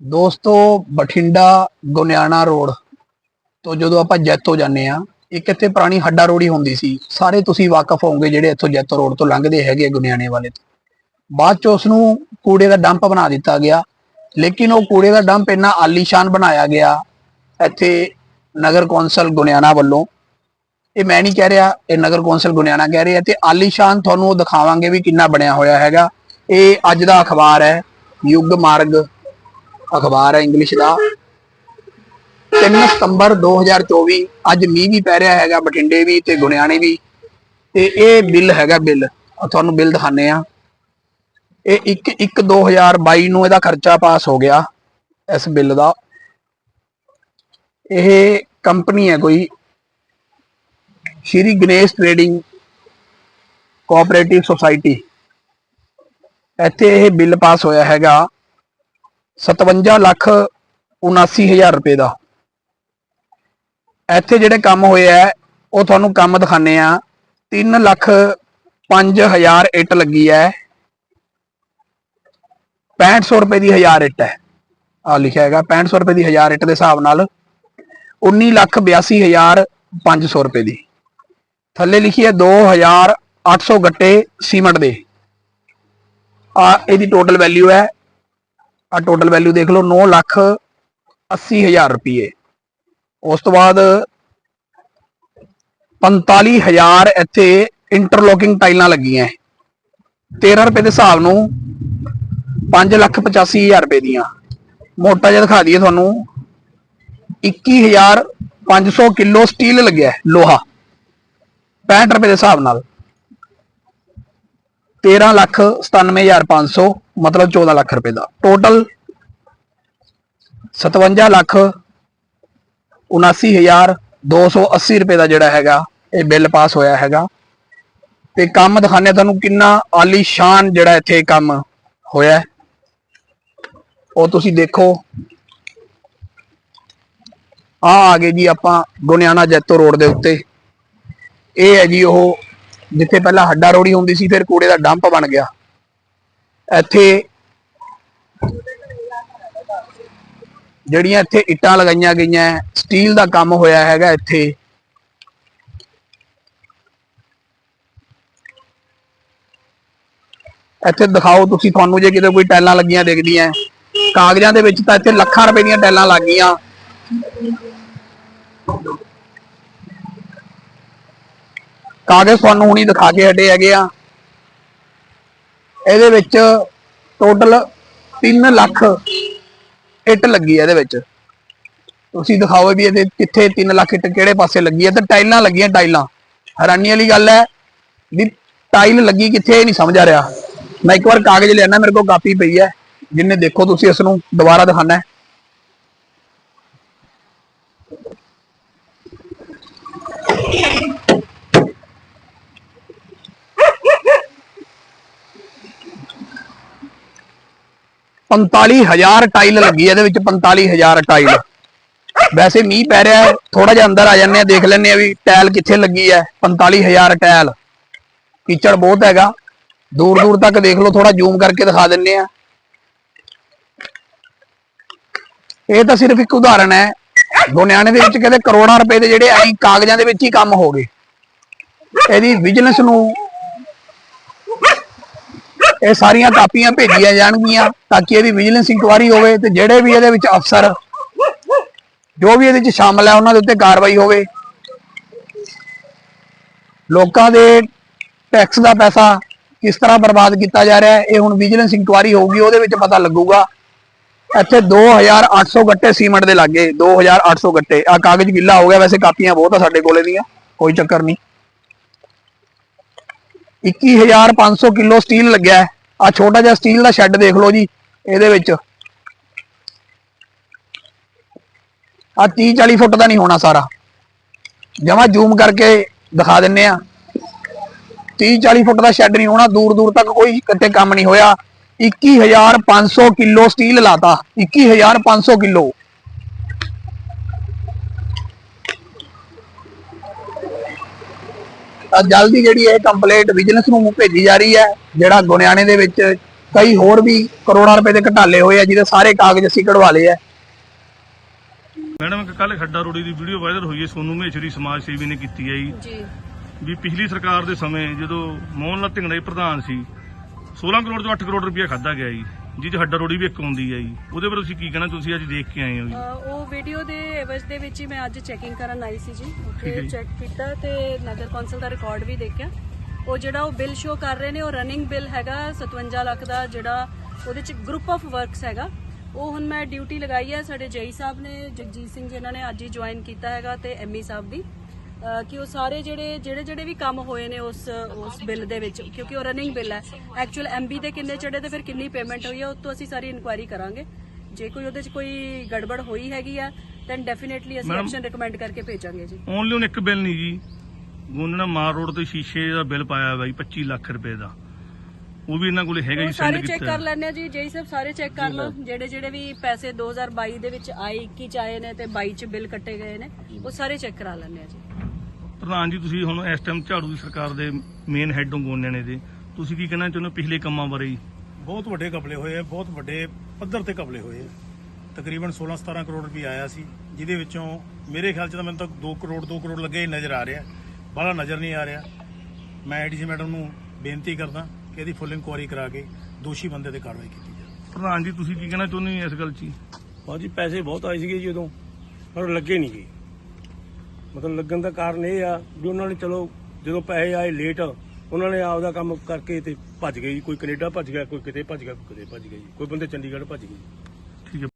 ਦੋਸਤੋ, ਬਠਿੰਡਾ ਗੁਨਿਆਣਾ ਰੋਡ ਤੋਂ ਜਦੋਂ ਆਪਾਂ ਜੈਤੋ ਜਾਂਦੇ ਆ ਇੱਕ ਇੱਥੇ ਪੁਰਾਣੀ ਹੱਡਾ ਰੋੜੀ ਹੁੰਦੀ ਸੀ। ਸਾਰੇ ਤੁਸੀਂ ਵਾਕਿਫ ਹੋਵੋਗੇ ਜਿਹੜੇ ਇੱਥੋਂ ਜੈਤੋ ਰੋਡ ਤੋਂ ਲੰਘਦੇ ਹੈਗੇ ਗੁਨਿਆਣੇ ਵਾਲੇ ਤੋਂ। ਬਾਅਦ ਚ ਉਸ ਨੂੰ ਕੂੜੇ ਦਾ ਡੰਪ ਬਣਾ ਦਿੱਤਾ ਗਿਆ। ਲੇਕਿਨ ਉਹ ਕੂੜੇ ਦਾ ਡੰਪ ਇੰਨਾ ਆਲੀਸ਼ਾਨ ਬਣਾਇਆ ਗਿਆ ਇੱਥੇ ਨਗਰ ਕੌਂਸਲ ਗੁਨਿਆਣਾ ਵੱਲੋਂ। ਇਹ ਮੈਂ ਨਹੀਂ ਕਹਿ ਰਿਹਾ, ਇਹ ਨਗਰ ਕੌਂਸਲ ਗੁਨਿਆਣਾ ਕਹਿ ਰਿਹਾ ਤੇ ਆਲੀਸ਼ਾਨ ਤੁਹਾਨੂੰ ਉਹ ਦਿਖਾਵਾਂਗੇ ਵੀ ਕਿੰਨਾ ਬਣਿਆ ਹੋਇਆ ਹੈਗਾ। ਇਹ ਅੱਜ ਦਾ ਅਖਬਾਰ ਹੈ, ਯੁੱਗ ਮਾਰਗ। ਅਖਬਾਰ ਹੈ ਇੰਗਲਿਸ਼ ਦਾ। 3 ਸਤੰਬਰ 2024 ਅੱਜ ਮੀਂਹ ਵੀ ਪੈ ਰਿਹਾ ਹੈਗਾ, ਬਠਿੰਡੇ ਵੀ ਤੇ ਗੁਨਿਆਣੇ ਵੀ। ਤੇ ਇਹ ਬਿੱਲ ਹੈਗਾ ਬਿੱਲ ਤੁਹਾਨੂੰ ਬਿੱਲ ਦਿਖਾਣੇ ਆ ਇਹ 1 1 2022 ਨੂੰ ਇਹਦਾ ਖਰਚਾ ਪਾਸ ਹੋ ਗਿਆ, ਇਸ ਬਿੱਲ ਦਾ। ਇਹ ਕੰਪਨੀ ਹੈ ਕੋਈ, Shri Ganesh trading cooperative society. ਇੱਥੇ ਇਹ ਬਿੱਲ ਪਾਸ ਹੋਇਆ ਹੈਗਾ। 57 ਲੱਖ 79000 ਰੁਪਏ ਦਾ। ਇੱਥੇ ਜਿਹੜੇ ਕੰਮ ਹੋਏ ਆ, ਉਹ ਤੁਹਾਨੂੰ ਕੰਮ ਦਿਖਾਣੇ ਆ। 3 ਲੱਖ 5000 ਇੱਟ ਲੱਗੀ ਹੈ। 6500 ਰੁਪਏ ਦੀ 1000 ਇੱਟ ਹੈ। ਆ ਲਿਖਿਆ ਹੈਗਾ 6500 ਰੁਪਏ ਦੀ 1000 ਇੱਟ ਦੇ ਹਿਸਾਬ ਨਾਲ 19 ਲੱਖ 82500 ਰੁਪਏ ਦੀ। ਥੱਲੇ ਲਿਖੀ ਹੈ 2800 ਗੱਟੇ ਸੀਮੈਂਟ ਦੇ। ਆ ਇਹਦੀ ਟੋਟਲ ਵੈਲਿਊ ਹੈ ਆ ਟੋਟਲ ਵੈਲਿਊ ਦੇਖ ਲਓ 9 ਲੱਖ 80000 ਰੁਪਏ ਉਸ ਤੋਂ ਬਾਅਦ 45000 ਇੱਥੇ ਇੰਟਰਲੋਕਿੰਗ ਟਾਈਲਾਂ ਲੱਗੀਆਂ 13 ਰੁਪਏ ਦੇ ਹਿਸਾਬ ਨੂੰ 5 ਲੱਖ 85000 ਰੁਪਏ ਦੀਆਂ। ਮੋਟਾ ਜਿਹਾ ਦਿਖਾ ਦਈਏ ਤੁਹਾਨੂੰ। 21500 ਕਿਲੋ ਸਟੀਲ ਲੱਗਿਆ ਲੋਹਾ। 65 ਰੁਪਏ ਦੇ ਹਿਸਾਬ ਨਾਲ। 13 ਲੱਖ 97500 ਮਤਲਬ 14 ਲੱਖ ਰੁਪਏ ਦਾ। ਟੋਟਲ 57 ਲੱਖ 79280 ਰੁਪਏ ਦਾ ਜਿਹੜਾ ਹੈਗਾ, ਇਹ ਬਿੱਲ ਪਾਸ ਹੋਇਆ ਹੈਗਾ। ਤੇ ਕੰਮ ਦਿਖਾਣੇ ਤੁਹਾਨੂੰ ਕਿੰਨਾ ਆਲੀਸ਼ਾਨ ਜਿਹੜਾ ਇੱਥੇ ਕੰਮ ਹੋਇਆ ਉਹ ਤੁਸੀਂ ਦੇਖੋ। ਆ ਆ ਗਏ ਜੀ ਆਪਾਂ ਗੁਨਿਆਣਾ ਜੈਤੋ ਰੋਡ ਦੇ ਉੱਤੇ। ਇਹ ਹੈ ਜੀ ਉਹ ਜਿੱਥੇ ਪਹਿਲਾਂ ਹੱਡਾ ਰੋੜੀ ਹੁੰਦੀ ਸੀ, ਫਿਰ ਕੂੜੇ ਦਾ ਡੰਪ ਬਣ ਗਿਆ। ਇੱਥੇ ਜਿਹੜੀਆਂ ਇੱਥੇ ਇੱਟਾਂ ਲਗਾਈਆਂ ਗਈਆਂ, ਸਟੀਲ ਦਾ ਕੰਮ ਹੋਇਆ ਹੈਗਾ ਇੱਥੇ। ਇੱਥੇ ਦਿਖਾਓ ਤੁਸੀਂ ਤੁਹਾਨੂੰ, ਜੇ ਕਿਤੇ ਕੋਈ ਟੈਲਾਂ ਲੱਗੀਆਂ ਦਿਖਦੀਆਂ। ਕਾਗਜ਼ਾਂ ਦੇ ਵਿੱਚ ਤਾਂ ਇੱਥੇ ਲੱਖਾਂ ਰੁਪਏ ਦੀਆਂ ਟੈਲਾਂ ਲੱਗ ਗਈਆਂ ਕਾਗਜ਼ ਤੁਹਾਨੂੰ ਹੁਣੀ ਦਿਖਾ ਕੇ ਹਟੇ ਹੈਗੇ ਆ। ਇਹਦੇ ਵਿੱਚ ਟੋਟਲ 3 ਲੱਖ ਇੱਟ ਲੱਗੀ ਹੈ ਇਹਦੇ ਵਿੱਚ। ਤੁਸੀਂ ਦਿਖਾਓ ਵੀ ਇਹਦੇ ਕਿੱਥੇ 3 ਲੱਖ ਇੱਟ ਕਿਹੜੇ ਪਾਸੇ ਲੱਗੀ ਹੈ ਤੇ ਟਾਈਲਾਂ ਲੱਗੀਆਂ ਟਾਈਲਾਂ। ਹੈਰਾਨੀ ਵਾਲੀ ਗੱਲ ਹੈ ਵੀ ਟਾਈਲ ਲੱਗੀ ਕਿੱਥੇ ਇਹ ਨਹੀਂ ਸਮਝ ਆ ਰਿਹਾ। ਮੈਂ ਇੱਕ ਵਾਰ ਕਾਗਜ਼ ਲਿਆਣਾ ਮੇਰੇ ਕੋਲ ਕਾਪੀ ਪਈ ਹੈ। ਜਿੰਨੇ ਦੇਖੋ ਤੁਸੀਂ ਇਸ ਨੂੰ ਦੁਬਾਰਾ ਦਿਖਾਣਾ ਹੈ। ਪੰਤਾਲੀ ਹਜ਼ਾਰ ਟਾਈਲ ਲੱਗੀ ਹੈ ਇਹਦੇ ਵਿੱਚ 45000 ਟਾਈਲ। ਵੈਸੇ ਮੀਂਹ ਪੈ ਰਿਹਾ ਹੈ ਥੋੜਾ ਜਿਹਾ ਅੰਦਰ ਆ ਜਾਂਦੇ ਆ ਦੇਖ ਲੈਂਦੇ ਆ ਵੀ ਟਾਈਲ ਕਿੱਥੇ ਲੱਗੀ ਹੈ 45000 ਟਾਈਲ। ਕੀਚੜ ਬਹੁਤ ਹੈਗਾ। ਦੂਰ ਦੂਰ ਤੱਕ ਦੇਖ ਲਓ ਥੋੜਾ ਜ਼ੂਮ ਕਰਕੇ ਦਿਖਾ ਦਿੰਨੇ ਆ ਇਹ ਤਾਂ ਸਿਰਫ ਇੱਕ ਉਦਾਹਰਣ ਹੈ। ਦੁਨਿਆਣੇ ਦੇ ਵਿੱਚ ਕਹਿੰਦੇ ਕਰੋੜਾਂ ਰੁਪਏ ਦੇ ਜਿਹੜੇ ਐਂ ਕਾਗਜ਼ਾਂ ਦੇ ਵਿੱਚ ਹੀ ਕੰਮ ਹੋ ਗਏ। ਇਹਦੀ ਵਿਜੀਲੈਂਸ ਨੂੰ ਇਹ ਸਾਰੀਆਂ ਕਾਪੀਆਂ ਭੇਜੀਆਂ ਜਾਣਗੀਆਂ ਤਾਂ ਕਿ ਇਹਦੀ ਵਿਜੀਲੈਂਸ ਇਨਕੁਆਰੀ ਹੋਵੇ ਤੇ ਜਿਹੜੇ ਵੀ ਇਹਦੇ ਵਿੱਚ ਅਫਸਰ ਜੋ ਵੀ ਇਹਦੇ ਵਿੱਚ ਸ਼ਾਮਲ ਹੈ ਉਹਨਾਂ ਦੇ ਉੱਤੇ ਕਾਰਵਾਈ ਹੋਵੇ। ਲੋਕਾਂ ਦੇ ਟੈਕਸ ਦਾ ਪੈਸਾ ਕਿਸ ਤਰ੍ਹਾਂ ਬਰਬਾਦ ਕੀਤਾ ਜਾ ਰਿਹਾ ਹੈ, ਇਹ ਹੁਣ ਵਿਜੀਲੈਂਸ ਇਨਕੁਆਰੀ ਹੋਊਗੀ, ਉਹਦੇ ਵਿੱਚ ਪਤਾ ਲੱਗੂਗਾ। ਇੱਥੇ 2800 ਗੱਟੇ ਸੀਮੈਂਟ ਦੇ ਲੱਗੇ 2800 ਗੱਟੇ। ਆ ਕਾਗਜ਼ ਗਿੱਲਾ ਹੋ ਗਿਆ, ਵੈਸੇ ਕਾਪੀਆਂ ਬਹੁਤ ਆ ਸਾਡੇ ਕੋਲੇ ਦੀਆਂ, ਕੋਈ ਚੱਕਰ ਨਹੀਂ। 21500 ਕਿਲੋ ਸਟੀਲ ਲੱਗਿਆ ਹੈ। ਆ ਛੋਟਾ ਜਿਹਾ ਸਟੀਲ ਦਾ ਸ਼ੈੱਡ ਦੇਖ ਲਓ ਜੀ, ਇਹਦੇ ਵਿੱਚ। ਆ 30 40 ਫੁੱਟ ਦਾ ਨਹੀਂ ਹੋਣਾ ਸਾਰਾ। ਜਮਾ ਜ਼ੂਮ ਕਰਕੇ ਦਿਖਾ ਦਿੰਨੇ ਆ। 30 40 ਫੁੱਟ ਦਾ ਸ਼ੈੱਡ ਨਹੀਂ ਹੋਣਾ, ਦੂਰ ਦੂਰ ਤੱਕ ਕੋਈ ਕਿਤੇ ਕੰਮ ਨਹੀਂ ਹੋਇਆ। 21500 ਕਿਲੋ ਸਟੀਲ ਲਾਤਾ। 21500 ਕਿਲੋ। ਜਲਦੀ ਜਿਹੜੀ ਇਹ ਕੰਪਲੇਂਟ ਵਿਜੀਲੈਂਸ ਨੂੰ ਭੇਜੀ ਜਾ ਰਹੀ ਹੈ ਜਿਹੜਾ ਗੁਨਿਆਣੇ ਦੇ ਵਿੱਚ ਕਈ ਹੋਰ ਵੀ ਕਰੋੜਾਂ ਰੁਪਏ ਦੇ ਘਟਾਲੇ ਹੋਏ ਆ ਜਿਹਦੇ ਸਾਰੇ ਕਾਗਜ਼ ਅਸੀਂ ਕਢਵਾ ਲਏ ਆ। ਮੈਡਮ ਕੱਲ ਖੱਡਾ ਰੋੜੀ ਦੀ ਵੀਡੀਓ ਵਾਇਰਲ ਹੋਈ ਹੈ ਸੋਨੂ ਮਹੇਸ਼ਰੀ ਸਮਾਜ ਸੇਵੀ ਨੇ ਕੀਤੀ ਹੈ ਜੀ। ਵੀ ਪਿਛਲੀ ਸਰਕਾਰ ਦੇ ਸਮੇਂ ਜਦੋਂ ਮੋਹਨ ਲਾਲ ਢਿੰਗੜਾ ਪ੍ਰਧਾਨ ਸੀ 16 ਕਰੋੜ ਤੋਂ 8 ਕਰੋੜ ਰੁਪਇਆ ਖਾਦਾ ਗਿਆ ਜੀ। ਜਿਹਦੇ ਹੱਡਾ ਰੋੜੀ ਵੀ ਇੱਕ ਆਉਂਦੀ ਹੈ ਜੀ। ਉਹਦੇ ਬਾਰੇ ਤੁਸੀਂ ਕੀ ਕਹਿਣਾ? ਤੁਸੀਂ ਅੱਜ ਦੇਖ ਕੇ ਆਏ ਹੋ ਜੀ। ਅਹ ਉਹ ਵੀਡੀਓ ਦੇ ਐਵਜ ਦੇ ਵਿੱਚ ਹੀ ਮੈਂ ਅੱਜ ਚੈਕਿੰਗ ਕਰਨ ਆਈ ਸੀ ਜੀ। ਠੀਕ ਹੈ ਉੱਥੇ ਜੀ। ਚੈੱਕ ਕੀਤਾ ਤੇ ਨਗਰ ਕੌਂਸਲ ਦਾ ਰਿਕਾਰਡ ਵੀ ਦੇਖਿਆ। ਉਹ ਜਿਹੜਾ ਉਹ ਬਿੱਲ ਸ਼ੋ ਕਰ ਰਹੇ ਨੇ ਉਹ ਰਨਿੰਗ ਬਿੱਲ ਹੈਗਾ 57 ਲੱਖ ਦਾ ਜਿਹੜਾ ਉਹਦੇ ਚ ਗਰੁੱਪ ਆਫ ਵਰਕਸ ਹੈਗਾ। ਉਹ ਹੁਣ ਮੈਂ ਡਿਊਟੀ ਲਗਾਈ ਹੈ ਸਾਡੇ ਜੇਈ ਸਾਹਿਬ ਨੇ ਜਗਜੀਤ ਸਿੰਘ ਜੀ ਇਹਨਾਂ ਨੇ ਅੱਜ ਹੀ ਜੁਆਇਨ ਕੀਤਾ ਹੈਗਾ ਤੇ ਐਮਈ ਸਾਹਿਬ ਵੀ। ਕਿ ਉਹ ਸਾਰੇ ਜਿਹੜੇ ਜਿਹੜੇ ਜਿਹੜੇ ਵੀ ਕੰਮ ਹੋਏ ਨੇ ਉਸ ਉਸ ਬਿੱਲ ਦੇ ਵਿੱਚ ਕਿਉਂਕਿ ਉਹ ਰਨਿੰਗ ਬਿੱਲ ਹੈ। ਐਕਚੁਅਲ ਐਮਬੀ ਦੇ ਕਿੰਨੇ ਚੜੇ ਤੇ ਫਿਰ ਕਿੰਨੀ ਪੇਮੈਂਟ ਹੋਈ ਹੈ ਉਸ ਤੋਂ ਅਸੀਂ ਸਾਰੀ ਇਨਕੁਆਇਰੀ ਕਰਾਂਗੇ। ਜੇ ਕੋਈ ਉਹਦੇ 'ਚ ਕੋਈ ਗੜਬੜ ਹੋਈ ਹੈਗੀ ਆ ਦੈਨ ਡੈਫੀਨਿਟਲੀ ਅਸੀਂ ਐਕਸ਼ਨ ਰეკਮੈਂਡ ਕਰਕੇ ਭੇਜਾਂਗੇ ਜੀ। ਓਨਲੀ ਹੁਣ ਇੱਕ ਬਿੱਲ ਨਹੀਂ ਜੀ। ਗੋਨਣਾ ਮਾਰ ਰੋਡ ਤੇ ਸ਼ੀਸ਼ੇ ਦਾ ਬਿੱਲ ਪਾਇਆ ਜੀ 25 ਲੱਖ ਰੁਪਏ ਦਾ। ਉਹ ਵੀ ਇਹਨਾਂ ਕੋਲੇ ਹੈਗਾ ਉਹ ਜੀ ਸਾਰੇ ਚੈੱਕ ਕਰ ਲੈਣੇ ਆ ਜੀ ਜੇਈ ਸਾਹਿਬ ਸਾਰੇ ਚੈੱਕ ਕਰ ਲਓ। ਜਿਹੜੇ ਜਿਹੜੇ ਵੀ ਪੈਸੇ 2022 ਦੇ ਵਿੱਚ ਆਏ 21 ਚ ਆਏ ਨੇ ਤੇ 22 ਚ ਬਿੱਲ ਕੱਟੇ ਗਏ ਨੇ ਉਹ ਸਾਰੇ ਚੈੱਕ ਕਰਾ ਲੈਣੇ ਆ ਜੀ। ਪ੍ਰਧਾਨ ਜੀ ਤੁਸੀਂ ਹੁਣ ਇਸ ਟਾਈਮ ਝਾੜੂ ਦੀ ਸਰਕਾਰ ਦੇ ਮੇਨ ਹੈੱਡ ਹੋ ਗੋਨਿਆਣੇ ਦੇ ਤੁਸੀਂ ਕੀ ਕਹਿਣਾ ਚਾਹੁੰਦੇ ਹੋ ਪਿਛਲੇ ਕੰਮਾਂ ਬਾਰੇ ਜੀ? ਬਹੁਤ ਵੱਡੇ ਕਪਲੇ ਹੋਏ ਆ ਬਹੁਤ ਵੱਡੇ ਪੱਧਰ ਤੇ ਕਪਲੇ ਹੋਏ ਆ। ਤਕਰੀਬਨ 16-17 ਕਰੋੜ ਰੁਪਏ ਆਇਆ ਸੀ ਜਿਹਦੇ ਵਿੱਚੋਂ ਮੇਰੇ ਖਿਆਲ ਚ ਤਾਂ ਮੈਨੂੰ ਤਾਂ 2 ਕਰੋੜ 2 ਕਰੋੜ ਲੱਗੇ ਹੀ ਨਜ਼ਰ ਆ ਰਿਹਾ। ਬਾਹਲਾ ਨਜ਼ਰ ਨਹੀਂ ਆ ਰਿਹਾ। ਮੈਂ ਐਡੀਸੀ ਮੈਡਮ ਨੂੰ ਬੇਨਤੀ ਕਰਦਾ ਕਿ ਇਹਦੀ ਫੁੱਲ ਇਨਕੁਆਇਰੀ ਕਰਾ ਕੇ ਦੋਸ਼ੀ ਬੰਦੇ ਤੇ ਕਾਰਵਾਈ ਕੀਤੀ ਜਾਵੇ। ਪ੍ਰਧਾਨ ਜੀ ਤੁਸੀਂ ਕੀ ਕਹਿਣਾ ਚਾਹੁੰਦੇ ਹੋ ਇਸ ਗੱਲ 'ਚ ਜੀ? ਭਾਜੀ ਪੈਸੇ ਬਹੁਤ ਆਏ ਸੀਗੇ ਜੀ ਉਦੋਂ ਪਰ ਲੱਗੇ ਨਹੀਂ ਗਏ ਮਤਲਬ ਲੱਗਣ ਦਾ ਕਾਰਨ ਇਹ ਆ ਵੀ ਉਹਨਾਂ ਨੇ ਚਲੋ ਜਦੋਂ ਪੈਸੇ ਆਏ ਲੇਟ ਉਹਨਾਂ ਨੇ ਆਪਦਾ ਕੰਮ ਕਰਕੇ ਤੇ ਭੱਜ ਗਏ ਜੀ। ਕੋਈ ਕੈਨੇਡਾ ਭੱਜ ਗਿਆ, ਕੋਈ ਕਿਤੇ ਭੱਜ ਗਿਆ, ਕੋਈ ਕਿਤੇ ਭੱਜ ਗਿਆ ਜੀ। ਕੋਈ ਬੰਦੇ ਚੰਡੀਗੜ੍ਹ ਭੱਜ ਗਏ ਜੀ।